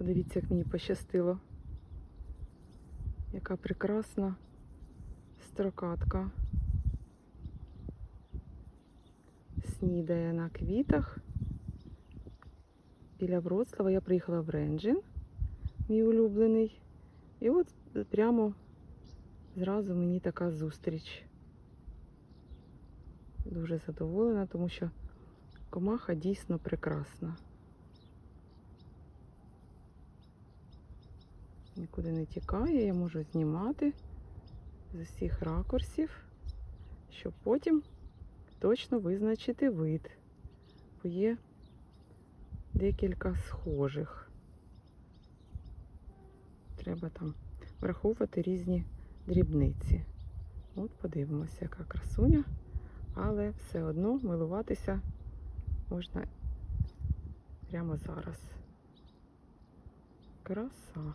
Подивіться, як мені пощастило. Яка прекрасна строкатка. Снідає на квітах. Біля Вроцлава я приїхала в Ренджин, мій улюблений. І от прямо зразу мені така зустріч. Дуже задоволена, тому що комаха дійсно прекрасна. Нікуди не тікає, я можу знімати з усіх ракурсів, щоб потім точно визначити вид. Бо є декілька схожих. Треба там враховувати різні дрібниці. От подивимося, яка красуня, але все одно милуватися можна прямо зараз. Краса.